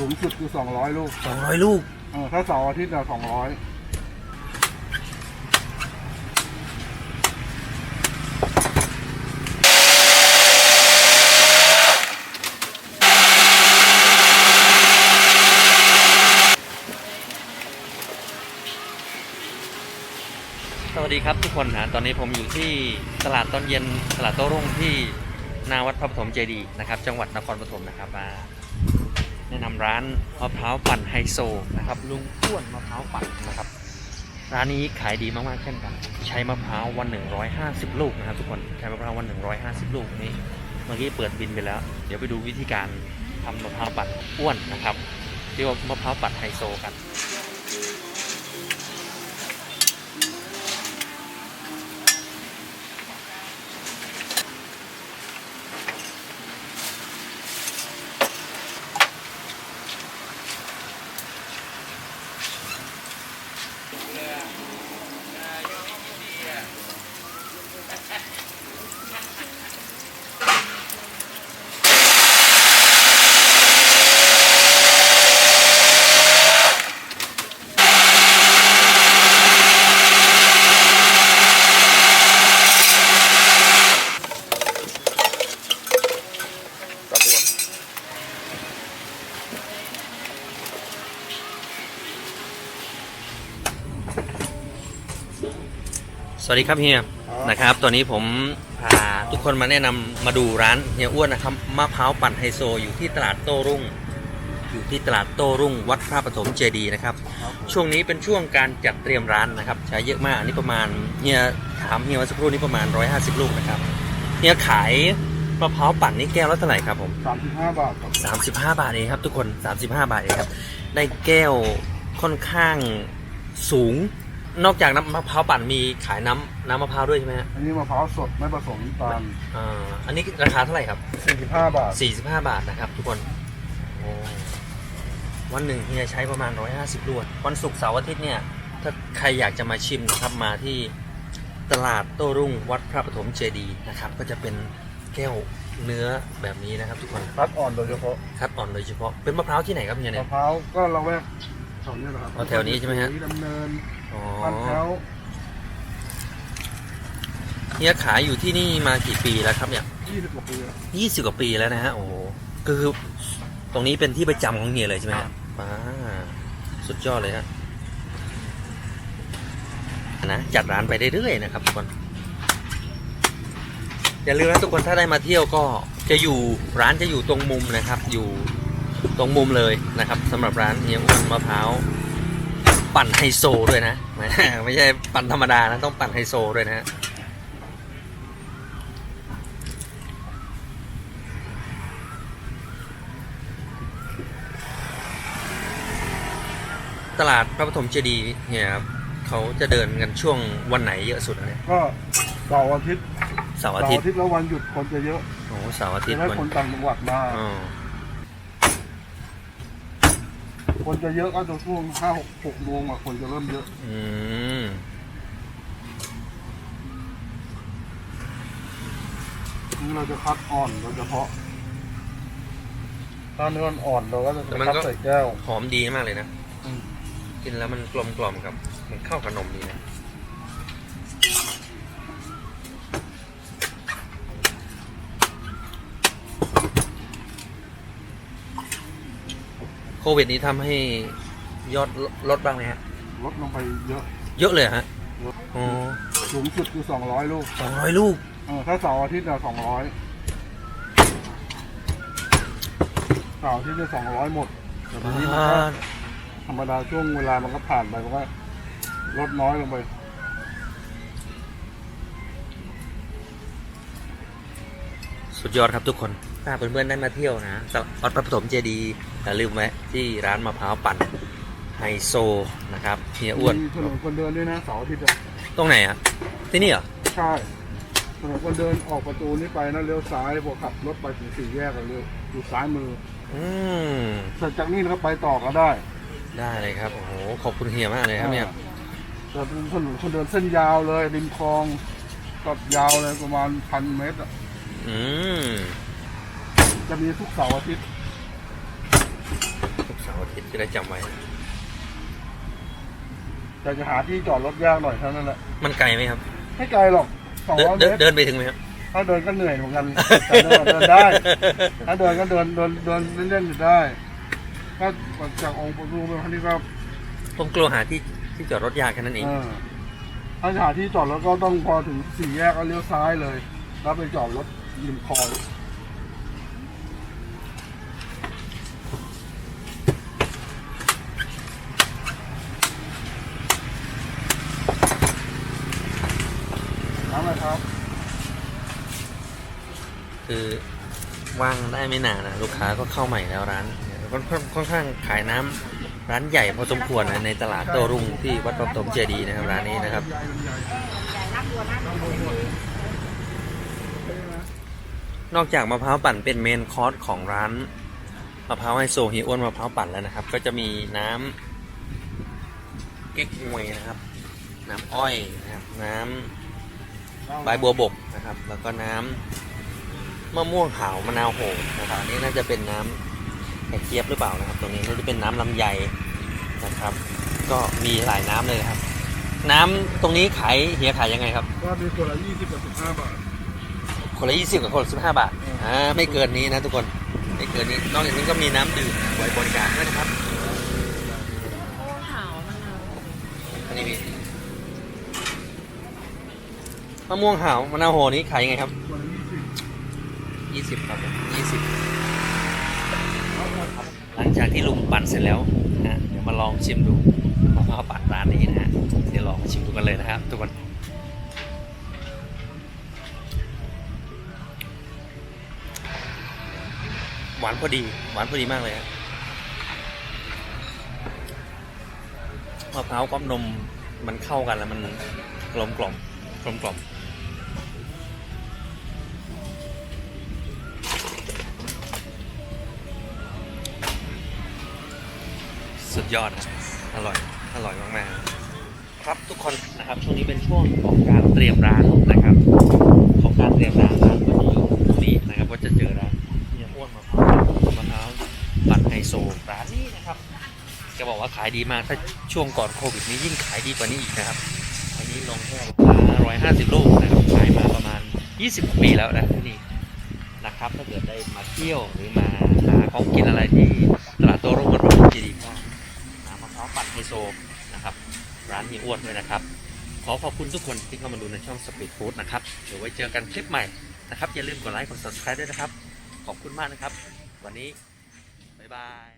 สูงสุดคือสองร้อยลูกสองร้อยลูกเออถ้าเสาร์อาทิตย์อะสองร้อยสวัสดีครับทุกคนนะตอนนี้ผมอยู่ที่ตลาดตอนเย็นตลาดโต้รุ่งที่หนาวัดพระปฐมเจดีย์นะครับ จังหวัดนครปฐมนะครับมา แนะนำร้านมะพร้าวปั่นไฮโซนะครับลุงอ้วนมะพร้าวปั่นนะครับ ร้านนี้ขายดีมากๆเช่นกัน ใช้มะพร้าววัน 150 ลูกนะครับทุกคนใช้มะพร้าววัน 150 ลูกนี่เมื่อกี้เปิดบินไปแล้ว เดี๋ยวไปดูวิธีการทำมะพร้าวปั่นอ้วนนะครับเรียกว่ามะพร้าวปั่นไฮโซกัน วัสดีครับเฮียนะครับตอนนี้ผมพาทุกคนมาแนะนำมาดูร้านเฮียอ้วนนะครับมะพร้าวปั่นไฮโซอยู่ที่ตลาดโต้รุ่ง อยู่ที่ตลาดโต้รุ่ง วัดพระปฐมเจดีย์นะครับ ช่วงนี้เป็นช่วงการจัดเตรียมร้านนะครับ ใช้เยอะมากอันนี้ประมาณเฮียถามเฮียเมื่อสักครู่นี้ประมาณ 150 ลูกนะครับเฮียขายมะพร้าวปั่นนี่แก้วละเท่าไหร่ครับผมสามสิบห้าบาทครับ35 บาทเองครับ ทุกคน 35 บาทเองครับได้แก้วค่อนข้างสูง นอกจากน้ำมะพร้าวปั่นมีขายน้ำน้ำมะพร้าวด้วยใช่ไหมฮะอันนี้มะพร้าวสดไม่ผสมน้ำตาลอ่าอันนี้ราคาเท่าไหร่ครับสี่สิบห้าบาท 45 บาทนะครับ ทุกคนโอ้วันหนึ่งเฮียใช้ประมาณ 150ลวดวันศุกร์เสาร์อาทิตย์เนี่ย ถ้าใครอยากจะมาชิมนะครับมาที่ตลาดโต้รุ่งวัดพระปฐมเจดีย์นะครับ ก็จะเป็นแก้วเนื้อแบบนี้นะครับ ทุกคนคัดอ่อนโดยเฉพาะคัดอ่อนโดยเฉพาะเป็นมะพร้าวที่ไหนครับเฮียเนี่มะยพร้าวก็เราแวกแถวนี้แหละครับอ๋อแถวนี้ใช่ไหมฮะ ดำเนิน อ๋อพันแถวเฮียขายอยู่ที่นี่มากี่ปีแล้วครับเนี่ยยี่สิบกว่าปีแล้วยี่สิบกว่าปีแล้วนะฮะโอ้โหก็คือตรงนี้เป็นที่ประจำของเฮียเลยใช่ไหมครัฮะบอ่าสุดยอดเลยฮะนะจัดร้านไปเรื่อยๆนะครับทุกคนอย่าลืมนะทุกคนถ้าได้มาเที่ยวก็จะอยู่ร้านจะอยู่ตรงมุมนะครับ อยู่ตรงมุมเลยนะครับสำหรับร้านเฮียอ้วนมะพร้าว ปั่นไฮโซด้วยนะ ไม่ใช่ปั่นธรรมดานะ ต้องปั่นไฮโซด้วยนะฮะตลาดพระปฐมเจดีย์เนี่ยครับเขาจะเดินกันช่วงวันไหนเยอะสุดอะเนี่ยก็เสาร์อาทิตย์เสาร์เสาอาร์ทิตย์อาทิตย์แล้ววันหยุดคนจะเยอะโอ้โหเสาร์อาทิตจะย์ให้วันคนต่างจังหวัดมา อ๋อ คนจะเยอะก็จะช่วงห้าหกหกโมงอะคนจะเริ่มเยอะ อืมนี่เราจะคัดอ่อนโดยเฉพาะ ถ้าเนื้ออ่อนเราก็จะคัดใส่แก้ว หอมดีมากเลยนะ อืม กินแล้วมันกลมกล่อมกับ มันเข้ากับนมดีนะ โควิดนี้ทำให้ยอดลดบ้างไหมฮะ ลดลงไปเยอะเยอะเลยเหรอฮะเยอะอ๋อสูงสุดคือสองร้อยลูกสองร้อยลูก เออถ้าเสาร์อาทิตย์อะสองร้อยเสาร์อาทิตย์จะสองร้อยหมด แต่ทีนี้มันก็ธรรมดาช่วงเวลามันก็ผ่านไปมันก็ลดน้อยลงไป สุดยอดครับทุกคน ถ้าเพื่อนๆได้มาเที่ยวนะวัดพระปฐมเจดีย์อย่าลืมไว้ที่ร้านมะพร้าวปั่นไฮโซนะครับเฮียอ้วนมีถนนคนเดินด้วยนะเสาร์อาทิตย์อะตรงไหนอะที่นี่เหรอใช่ถนนคนเดินออกประตูนี้ไปนะเลี้ยวซ้ายพอขับรถไปถึงสี่แยกอะเลี้ยวอยู่ซ้ายมืออืมเสร็จจากนี้เราก็ไปต่อก็ได้ ได้เลยครับโอ้โหขอบคุณเฮียมากเลยครับเนี่ยแต่เป็นถนนคนเดินเส้นยาวเลยริมคลองตัดยาวเลยประมาณพันเมตรอะอืม จะมีทุกเสาร์อาทิตย์ทุกผิดจะได้จำไว้ แต่จะหาที่จอดรถยากหน่อยเท่านั้นแหละมันไกลไหมครับ ไม่ไกลหรอกสองเดินร้อยเมเดินตรเดินไปถึงไหมครับ ถ้าเดินก็เหนื่อยเหมือนกันแต่เดินเดินได้ ถ้าเดินก็เดินเดินเดินเล่นๆอยู่ได้ก็จากองค์ประตูไปพันนี้ก็ผมกลัวหาที่ที่จอดรถยากแค่นั้นเอง เออถ้าหาที่จอดรถก็ต้องพอถึงสี่แยกก็เลี้ยวซ้ายเลย แล้วไปจอดรถริมคลองน้ำอะไรครับ คือ ว่างได้ไม่นานนะลูกค้าก็เข้าใหม่แล้วร้านค่อนค่อนข้างขายน้ำร้านใหญ่พอสมควรนะในตลาดโตรุ่งที่วัดพระปฐมเจดีย์นะครับร้านนี้นะครับนอกจากมะพร้าวปั่นเป็นเมนคอร์สของร้านมะพร้าวไฮโซฮีอ้วนมะพร้าวปั่นแล้วนะครับ ก็จะมีน้ำเก๊กฮวยนะครับ น้ำอ้อยนะครับน้ำใบบัวบกนะครับ แล้วก็น้ำ มะม่วงหาวมะนาวโหนะครับอันนี้น่าจะเป็นน้ำแกะเจี๊ยบหรือเปล่านะครับ ตรงนี้น่าจะเป็นน้ำลำไยนะครับ ก็มีหลายน้ำเลยครับ น้ำตรงนี้ขายเฮียขายยังไงครับก็มีคนละยี่สิบกับสิบห้าบาทคนละยี่สิบกับคนละสิบห้าบาทอ่าไม่เกินนี้นะทุกคนไม่เกินนี้นอกจากนี้ก็มีน้ำดื่มไว้บริการด้วยนะครับขาวมะนาวอันนี้มีมะม่วงหาวมะนาวโหนี้ขายยังไงครับคนละ ยี่สิบครับยี่สิบหลังจากที่ลุงปั่นเสร็จแล้วนะเดี๋ยวมาลองชิมดูมะพร้าวปั่นร้านนี้นะฮะเดี๋ยวลองมาชิมดูกันเลยนะครับ ทุกคนหวานพอดีหวานพอดีมากเลยครับมะพร้าวกับนมมันเข้ากันแล้วมันกลมกล่อมกลมกล่อม สุดยอดครับอร่อย อร่อยมากๆ ครับทุกคนนะครับ ช่วงนี้เป็นช่วงของการเตรียมร้านนะครับ ของการเตรียมร้านร้านก็จะอยู่ตรงนี้นะครับ ก็จะเจอร้านเนี่ยอ้วนมะพร้าวมะพร้าวปั่นไฮโซร้านนี้นะครับจะบอกว่าขายดีมาก ถ้าช่วงก่อนโควิดนี้ยิ่งขายดีกว่านี้อีกนะครับอันนี้ลงแค่ร้อยห้าสิบลูกนะครับขายมาประมาณ20ปีแล้วนะที่นี่นะครับ ถ้าเกิดได้มาเที่ยวหรือมาหาของกินอะไรที่ตลาดโต้ วนด้วยนะครับ ขอขอบคุณทุกคนที่เข้ามาดูในช่อง Speed Food นะครับเดี๋ยวไว้เจอกันคลิปใหม่นะครับอย่าลืมกดไลค์กด subscribe ด้วยนะครับ ขอบคุณมากนะครับ วันนี้บ๊ายบาย